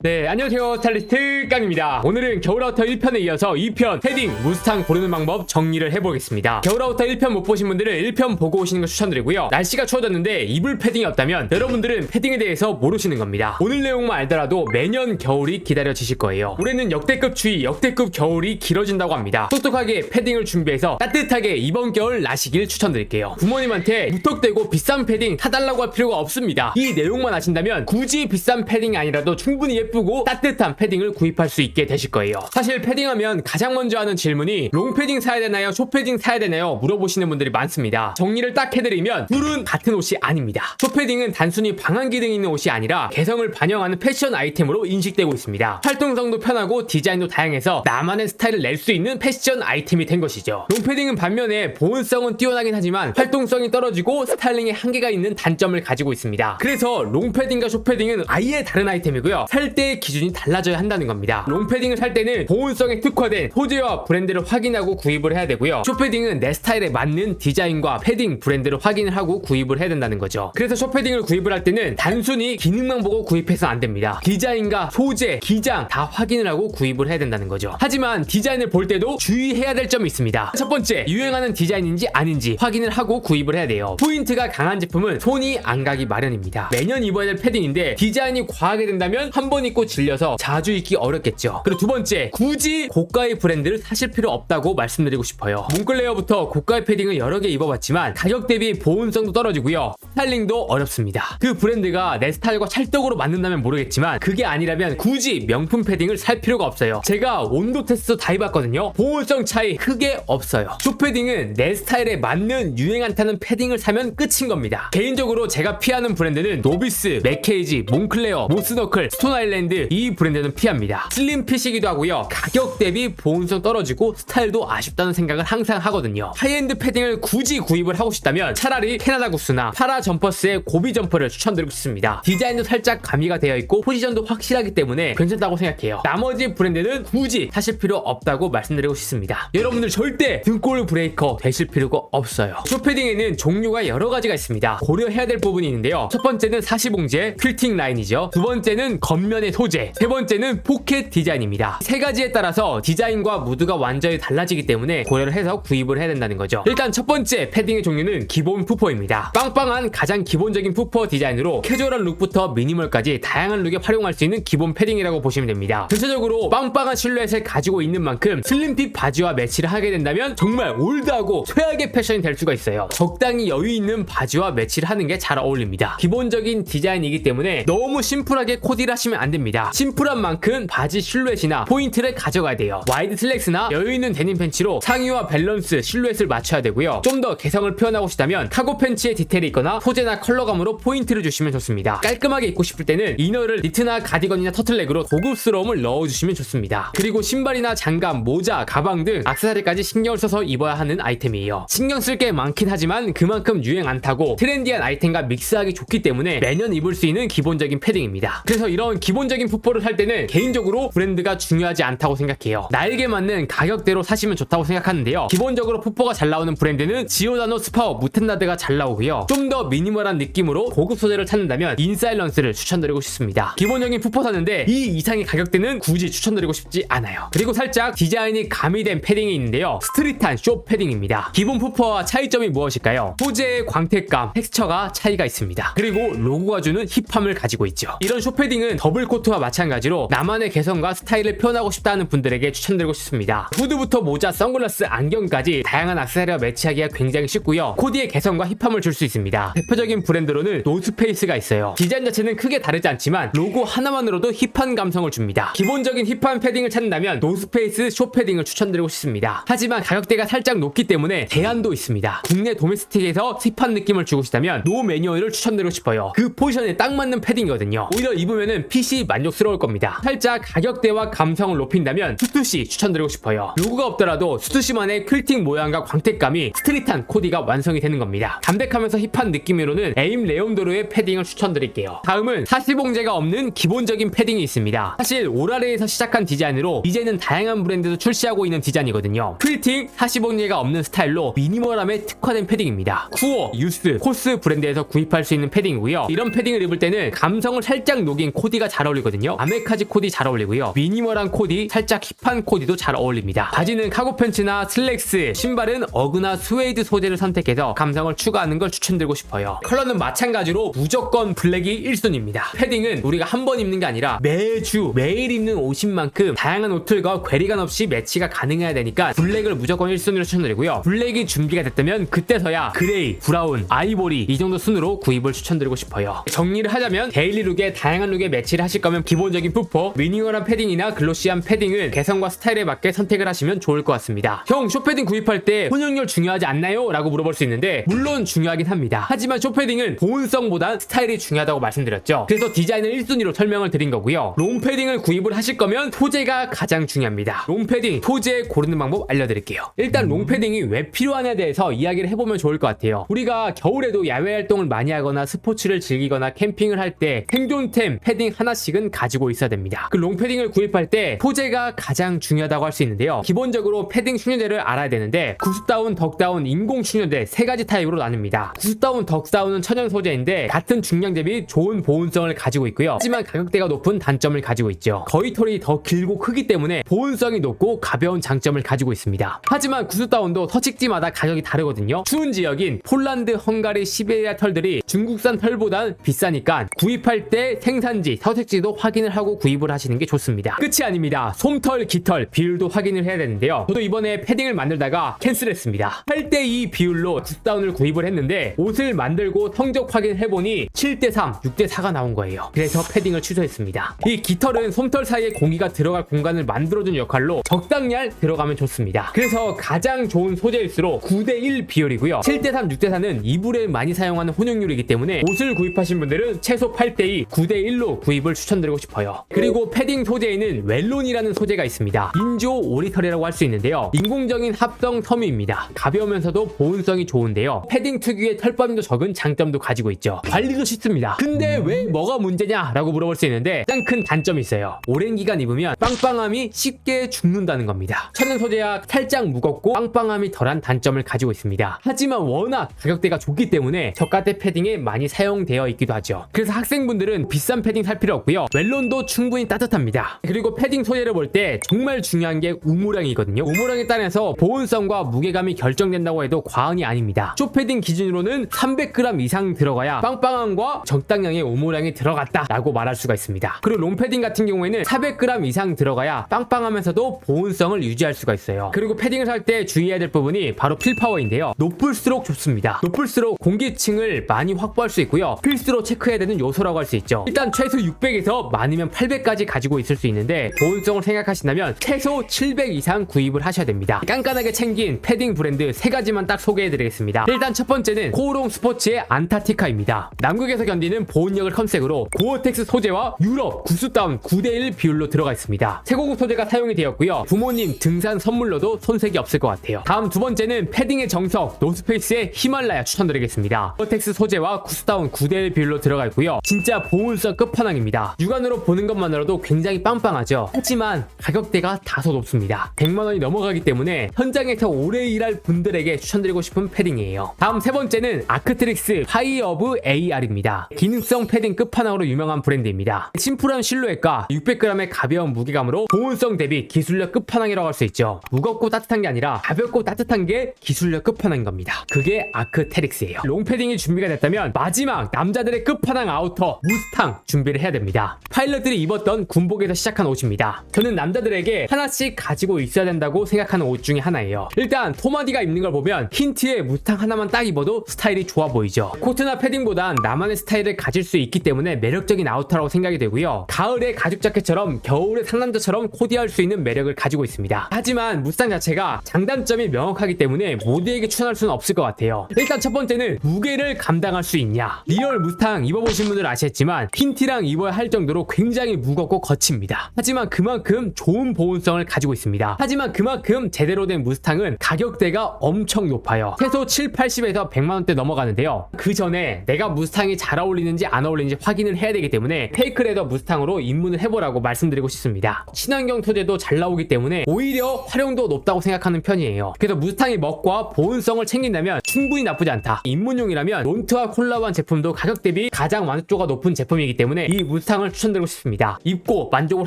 네, 안녕하세요. 스타일리스트 깡입니다. 오늘은 겨울아우터 1편에 이어서 2편 패딩 무스탕 고르는 방법 정리를 해보겠습니다. 겨울아우터 1편 못 보신 분들은 1편 보고 오시는 거 추천드리고요. 날씨가 추워졌는데 이불 패딩이 없다면 여러분들은 패딩에 대해서 모르시는 겁니다. 오늘 내용만 알더라도 매년 겨울이 기다려지실 거예요. 올해는 역대급 추위, 역대급 겨울이 길어진다고 합니다. 똑똑하게 패딩을 준비해서 따뜻하게 이번 겨울 나시길 추천드릴게요. 부모님한테 무턱대고 비싼 패딩 사달라고 할 필요가 없습니다. 이 내용만 아신다면 굳이 비싼 패딩이 아니라도 충분히 예쁘고 따뜻한 패딩을 구입할 수 있게 되실 거예요. 사실 패딩하면 가장 먼저 하는 질문이 롱패딩 사야 되나요? 숏패딩 사야 되나요? 물어보시는 분들이 많습니다. 정리를 딱 해드리면 둘은 같은 옷이 아닙니다. 숏패딩은 단순히 방한 기능이 있는 옷이 아니라 개성을 반영하는 패션 아이템으로 인식되고 있습니다. 활동성도 편하고 디자인도 다양해서 나만의 스타일을 낼 수 있는 패션 아이템이 된 것이죠. 롱패딩은 반면에 보온성은 뛰어나긴 하지만 활동성이 떨어지고 스타일링에 한계가 있는 단점을 가지고 있습니다. 그래서 롱패딩과 숏패딩은 아예 다른 아이템이고요. 살 때의 기준이 달라져야 한다는 겁니다. 롱패딩을 살 때는 보온성에 특화된 소재와 브랜드를 확인하고 구입을 해야 되고요. 숏패딩은 내 스타일에 맞는 디자인과 패딩 브랜드를 확인을 하고 구입을 해야 된다는 거죠. 그래서 숏패딩을 구입을 할 때는 단순히 기능만 보고 구입해서 안 됩니다. 디자인과 소재, 기장 다 확인을 하고 구입을 해야 된다는 거죠. 하지만 디자인을 볼 때도 주의해야 될 점이 있습니다. 첫 번째, 유행하는 디자인인지 아닌지 확인을 하고 구입을 해야 돼요. 포인트가 강한 제품은 손이 안 가기 마련입니다. 매년 입어야 될 패딩인데 디자인이 과하게 된다면 한 번 입고 질려서 자주 입기 어렵겠죠. 그리고 두 번째, 굳이 고가의 브랜드를 사실 필요 없다고 말씀드리고 싶어요. 몽클레어부터 고가의 패딩을 여러 개 입어봤지만 가격 대비 보온성도 떨어지고요. 스타일링도 어렵습니다. 그 브랜드가 내 스타일과 찰떡으로 맞는다면 모르겠지만 그게 아니라면 굳이 명품 패딩을 살 필요가 없어요. 제가 온도 테스트 다 해봤거든요. 보온성 차이 크게 없어요. 숏패딩은 내 스타일에 맞는 유행 안 타는 패딩을 사면 끝인 겁니다. 개인적으로 제가 피하는 브랜드는 노비스, 맥케이지, 몽클레어, 모스너클, 스톤 아일랜드 이 브랜드는 피합니다. 슬림 핏이기도 하고요. 가격 대비 보온성 떨어지고 스타일도 아쉽다는 생각을 항상 하거든요. 하이엔드 패딩을 굳이 구입을 하고 싶다면 차라리 캐나다 구스나 파라 점퍼스의 고비 점퍼를 추천드리고 싶습니다. 디자인도 살짝 가미가 되어 있고 포지션도 확실하기 때문에 괜찮다고 생각해요. 나머지 브랜드는 굳이 사실 필요 없다고 말씀드리고 싶습니다. 여러분들 절대 등골 브레이커 되실 필요가 없어요. 쇼패딩에는 종류가 여러 가지가 있습니다. 고려해야 될 부분이 있는데요. 첫 번째는 사시봉제, 퀼팅 라인이죠. 두 번째는 겉면 의 소재, 세 번째는 포켓 디자인입니다. 세 가지에 따라서 디자인과 무드가 완전히 달라지기 때문에 고려를 해서 구입을 해야 된다는 거죠. 일단 첫 번째 패딩의 종류는 기본 푸퍼입니다. 빵빵한 가장 기본적인 푸퍼 디자인으로 캐주얼한 룩부터 미니멀까지 다양한 룩에 활용할 수 있는 기본 패딩이라고 보시면 됩니다. 전체적으로 빵빵한 실루엣을 가지고 있는 만큼 슬림핏 바지와 매치를 하게 된다면 정말 올드하고 최악의 패션이 될 수가 있어요. 적당히 여유 있는 바지와 매치를 하는 게 잘 어울립니다. 기본적인 디자인이기 때문에 너무 심플하게 코디를 하시면 안 됩니다. 심플한 만큼 바지 실루엣이나 포인트를 가져가야 돼요. 와이드 슬랙스나 여유 있는 데님 팬츠로 상의와 밸런스, 실루엣을 맞춰야 되고요. 좀 더 개성을 표현하고 싶다면 카고 팬츠에 디테일이 있거나 소재나 컬러감으로 포인트를 주시면 좋습니다. 깔끔하게 입고 싶을 때는 이너를 니트나 가디건이나 터틀넥으로 고급스러움을 넣어주시면 좋습니다. 그리고 신발이나 장갑, 모자, 가방 등 악세사리까지 신경을 써서 입어야 하는 아이템이에요. 신경 쓸 게 많긴 하지만 그만큼 유행 안 타고 트렌디한 아이템과 믹스하기 좋기 때문에 매년 입을 수 있는 기본적인 패딩입니다. 그래서 이런 기본 적인 푸포를 살 때는 개인적으로 브랜드가 중요하지 않다고 생각해요. 나에게 맞는 가격대로 사시면 좋다고 생각하는데요. 기본적으로 푸포가 잘 나오는 브랜드는 지오다노 스파워 무텐나드가 잘 나오고요. 좀 더 미니멀한 느낌으로 고급 소재를 찾는다면 인사일런스를 추천드리고 싶습니다. 기본적인 푸포 사는데 이 이상의 가격대는 굳이 추천드리고 싶지 않아요. 그리고 살짝 디자인이 가미된 패딩이 있는데요. 스트릿한 쇼 패딩입니다. 기본 푸퍼와 차이점이 무엇일까요? 소재의 광택감, 텍스처가 차이가 있습니다. 그리고 로고가 주는 힙함을 가지고 있죠. 이런 쇼 패딩은 더블 코 트와 마찬가지로 나만의 개성과 스타일을 표현하고 싶다는 분들에게 추천드리고 싶습니다. 후드부터 모자, 선글라스, 안경까지 다양한 악세사리와 매치하기가 굉장히 쉽고요. 코디의 개성과 힙함을 줄 수 있습니다. 대표적인 브랜드로는 노스페이스가 있어요. 디자인 자체는 크게 다르지 않지만 로고 하나만으로도 힙한 감성을 줍니다. 기본적인 힙한 패딩을 찾는다면 노스페이스 쇼 패딩을 추천드리고 싶습니다. 하지만 가격대가 살짝 높기 때문에 대안도 있습니다. 국내 도메스틱에서 힙한 느낌을 주고 싶다면 노 매뉴얼을 추천드리고 싶어요. 그 포지션에 딱 맞는 패딩이거든요. 오히려 입으면은 만족스러울 겁니다. 살짝 가격대와 감성을 높인다면 수투시 추천드리고 싶어요. 로고가 없더라도 수투시만의 퀼팅 모양과 광택감이 스트릿한 코디가 완성이 되는 겁니다. 담백하면서 힙한 느낌으로는 에임 레온도르의 패딩을 추천드릴게요. 다음은 사시봉제가 없는 기본적인 패딩이 있습니다. 사실 오라레에서 시작한 디자인으로 이제는 다양한 브랜드도 출시하고 있는 디자인이거든요. 퀼팅, 사시봉제가 없는 스타일로 미니멀함에 특화된 패딩입니다. 쿠어, 유스, 코스 브랜드에서 구입할 수 있는 패딩이고요. 이런 패딩을 입을 때는 감성을 살짝 녹인 코디가 잘 어울리거든요. 아메카지 코디 잘 어울리고요. 미니멀한 코디, 살짝 힙한 코디도 잘 어울립니다. 바지는 카고 팬츠나 슬랙스, 신발은 어그나 스웨이드 소재를 선택해서 감성을 추가하는 걸 추천드리고 싶어요. 컬러는 마찬가지로 무조건 블랙이 1순위입니다. 패딩은 우리가 한 번 입는 게 아니라 매주 매일 입는 옷인 만큼 다양한 옷들과 괴리감 없이 매치가 가능해야 되니까 블랙을 무조건 1순위로 추천드리고요. 블랙이 준비가 됐다면 그때서야 그레이, 브라운, 아이보리 이 정도 순으로 구입을 추천드리고 싶어요. 정리를 하자면 데일리 룩에 다양한 룩에 매치를 하실 거면 기본적인 푸퍼, 미니멀한 패딩이나 글로시한 패딩은 개성과 스타일에 맞게 선택을 하시면 좋을 것 같습니다. 형 쇼패딩 구입할 때 혼용률 중요하지 않나요? 라고 물어볼 수 있는데 물론 중요하긴 합니다. 하지만 쇼패딩은 보온성보단 스타일이 중요하다고 말씀드렸죠. 그래서 디자인을 1순위로 설명을 드린 거고요. 롱패딩을 구입을 하실 거면 소재가 가장 중요합니다. 롱패딩 소재 고르는 방법 알려드릴게요. 일단 롱패딩이 왜 필요하냐에 대해서 이야기를 해보면 좋을 것 같아요. 우리가 겨울에도 야외 활동을 많이 하거나 스포츠를 즐기거나 캠핑을 할 때 생존템 패딩 하나씩 은 가지고 있어야 됩니다. 그 롱패딩을 구입할 때 소재가 가장 중요하다고 할 수 있는데요. 기본적으로 패딩 충전재를 알아야 되는데 구스다운, 덕다운, 인공 충전재 세 가지 타입으로 나뉩니다. 구스다운, 덕다운은 천연 소재인데 같은 중량 대비 좋은 보온성을 가지고 있고요. 하지만 가격대가 높은 단점을 가지고 있죠. 거의 털이 더 길고 크기 때문에 보온성이 높고 가벼운 장점을 가지고 있습니다. 하지만 구스다운도 서식지마다 가격이 다르거든요. 추운 지역인 폴란드, 헝가리, 시베리아 털들이 중국산 털보단 비싸니까 구입할 때 생산지, 서식지 도 확인을 하고 구입을 하시는 게 좋습니다. 끝이 아닙니다. 솜털, 깃털 비율도 확인을 해야 되는데요. 저도 이번에 패딩을 만들다가 캔슬했습니다. 8대2 비율로 구스다운을 구입을 했는데 옷을 만들고 성적 확인을 해보니 7대3, 6대4가 나온 거예요. 그래서 패딩을 취소했습니다. 이 깃털은 솜털 사이에 공기가 들어갈 공간을 만들어준 역할로 적당량 들어가면 좋습니다. 그래서 가장 좋은 소재일수록 9대1 비율이고요. 7대3, 6대4는 이불에 많이 사용하는 혼용률이기 때문에 옷을 구입하신 분들은 최소 8대2, 9대1로 구입을 추천드 리고 싶어요. 그리고 패딩 소재에는 웰론이라는 소재가 있습니다. 인조 오리털이라고 할 수 있는데요. 인공적인 합성 섬유입니다. 가벼우면서도 보온성이 좋은데요. 패딩 특유의 털밥임도 적은 장점도 가지고 있죠. 관리도 쉽습니다. 근데 왜 뭐가 문제냐? 라고 물어볼 수 있는데 가장 큰 단점이 있어요. 오랜 기간 입으면 빵빵함이 쉽게 죽는다는 겁니다. 천연 소재야 살짝 무겁고 빵빵함이 덜한 단점을 가지고 있습니다. 하지만 워낙 가격대가 좋기 때문에 저가대 패딩에 많이 사용되어 있기도 하죠. 그래서 학생분들은 비싼 패딩 살 필요 없고요. 웰론도 충분히 따뜻합니다. 그리고 패딩 소재를 볼 때 정말 중요한 게 우모량이거든요. 우모량에 따라서 보온성과 무게감이 결정된다고 해도 과언이 아닙니다. 쇼패딩 기준으로는 300g 이상 들어가야 빵빵함과 적당량의 우모량이 들어갔다라고 말할 수가 있습니다. 그리고 롱패딩 같은 경우에는 400g 이상 들어가야 빵빵하면서도 보온성을 유지할 수가 있어요. 그리고 패딩을 살 때 주의해야 될 부분이 바로 필파워인데요. 높을수록 좋습니다. 높을수록 공기층을 많이 확보할 수 있고요. 필수로 체크해야 되는 요소라고 할 수 있죠. 일단 최소 600에서 많으면 800까지 가지고 있을 수 있는데 보온성을 생각하신다면 최소 700 이상 구입을 하셔야 됩니다. 깐깐하게 챙긴 패딩 브랜드 세 가지만 딱 소개해드리겠습니다. 일단 첫 번째는 코오롱 스포츠의 안타티카입니다. 남극에서 견디는 보온력을 컨셉으로 고어텍스 소재와 유럽 구스다운 9대1 비율로 들어가 있습니다. 최고급 소재가 사용이 되었고요. 부모님 등산 선물로도 손색이 없을 것 같아요. 다음 두 번째는 패딩의 정석 노스페이스의 히말라야 추천드리겠습니다. 고어텍스 소재와 구스다운 9대1 비율로 들어가 있고요. 진짜 보온성 끝판왕입니다. 육안으로 보는 것만으로도 굉장히 빵빵하죠. 하지만 가격대가 다소 높습니다. 100만 원이 넘어가기 때문에 현장에서 오래 일할 분들에게 추천드리고 싶은 패딩이에요. 다음 세 번째는 아크트릭스 파이 오브 AR입니다. 기능성 패딩 끝판왕으로 유명한 브랜드입니다. 심플한 실루엣과 600g의 가벼운 무게감으로 보온성 대비 기술력 끝판왕이라고 할 수 있죠. 무겁고 따뜻한 게 아니라 가볍고 따뜻한 게 기술력 끝판왕인 겁니다. 그게 아크테릭스예요. 롱패딩이 준비가 됐다면 마지막 남자들의 끝판왕 아우터 무스탕 준비를 해야 됩니다. 파일럿들이 입었던 군복에서 시작한 옷입니다. 저는 남자들에게 하나씩 가지고 있어야 된다고 생각하는 옷 중에 하나예요. 일단 토마디가 입는 걸 보면 흰 티에 무스탕 하나만 딱 입어도 스타일이 좋아 보이죠. 코트나 패딩보단 나만의 스타일을 가질 수 있기 때문에 매력적인 아우터라고 생각이 되고요. 가을에 가죽 자켓처럼 겨울에 상남자처럼 코디할 수 있는 매력을 가지고 있습니다. 하지만 무스탕 자체가 장단점이 명확하기 때문에 모두에게 추천할 수는 없을 것 같아요. 일단 첫 번째는 무게를 감당할 수 있냐. 리얼 무스탕 입어보신 분들 아시겠지만 흰 티랑 입어야 할 정도로 굉장히 무겁고 거칩니다. 하지만 그만큼 좋은 보온성을 가지고 있습니다. 하지만 그만큼 제대로 된 무스탕은 가격대가 엄청 높아요. 최소 7, 80에서 100만 원대 넘어가는데요. 그 전에 내가 무스탕이 잘 어울리는지 안 어울리는지 확인을 해야 되기 때문에 페이크 레더 무스탕으로 입문을 해보라고 말씀드리고 싶습니다. 친환경 소재도 잘 나오기 때문에 오히려 활용도 높다고 생각하는 편이에요. 그래서 무스탕의 멋과 보온성을 챙긴다면 충분히 나쁘지 않다. 입문용이라면 론트와 콜라보한 제품도 가격 대비 가장 완성도가 높은 제품이기 때문에 이 무스탕 무스탕을 추천드리고 싶습니다. 입고 만족을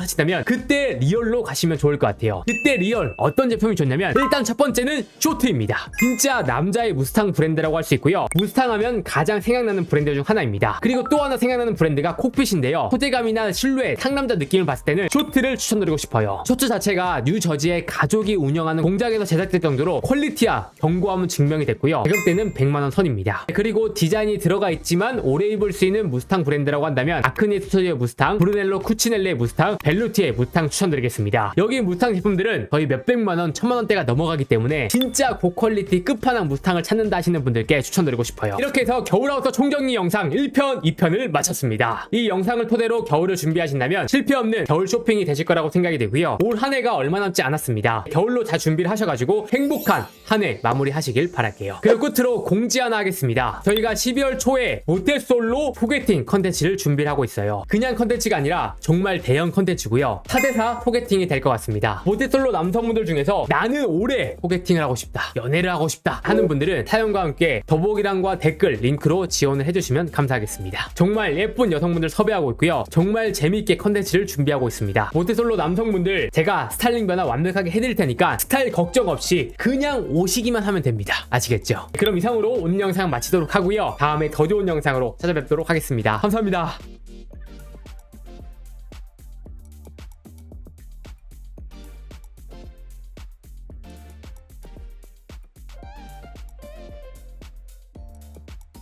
하시다면 그때 리얼로 가시면 좋을 것 같아요. 그때 리얼 어떤 제품이 좋냐면 일단 첫 번째는 쇼트입니다. 진짜 남자의 무스탕 브랜드라고 할 수 있고요. 무스탕 하면 가장 생각나는 브랜드 중 하나입니다. 그리고 또 하나 생각나는 브랜드가 콕핏인데요. 소재감이나 실루엣, 상남자 느낌을 봤을 때는 쇼트를 추천드리고 싶어요. 쇼트 자체가 뉴저지의 가족이 운영하는 공장에서 제작될 정도로 퀄리티와 견고함은 증명이 됐고요. 가격대는 100만원 선입니다. 그리고 디자인이 들어가 있지만 오래 입을 수 있는 무스탕 브랜드라고 한다면 아크니 스튜디오 무스탕, 브루넬로 쿠치넬레 무스탕, 벨루티의 무스탕 추천드리겠습니다. 여기 무스탕 제품들은 거의 몇백만 원, 천만 원대가 넘어가기 때문에 진짜 고퀄리티 끝판왕 무스탕을 찾는다 하시는 분들께 추천드리고 싶어요. 이렇게 해서 겨울아웃도 총정리 영상 1편, 2편을 마쳤습니다. 이 영상을 토대로 겨울을 준비하신다면 실패 없는 겨울 쇼핑이 되실 거라고 생각이 되고요. 올 한 해가 얼마 남지 않았습니다. 겨울로 잘 준비를 하셔가지고 행복한 한 해 마무리 하시길 바랄게요. 그리고 끝으로 공지 하나 하겠습니다. 저희가 12월 초에 모태솔로 소개팅 컨텐츠를 준비를 하고 있어요. 그냥 컨텐츠가 아니라 정말 대형 컨텐츠고요. 4대4 소개팅이 될 것 같습니다. 모태솔로 남성분들 중에서 나는 올해 소개팅을 하고 싶다. 연애를 하고 싶다. 하는 분들은 사연과 함께 더보기란과 댓글 링크로 지원을 해주시면 감사하겠습니다. 정말 예쁜 여성분들 섭외하고 있고요. 정말 재미있게 컨텐츠를 준비하고 있습니다. 모태솔로 남성분들 제가 스타일링 변화 완벽하게 해드릴 테니까 스타일 걱정 없이 그냥 오시기만 하면 됩니다. 아시겠죠? 그럼 이상으로 오늘 영상 마치도록 하고요. 다음에 더 좋은 영상으로 찾아뵙도록 하겠습니다. 감사합니다.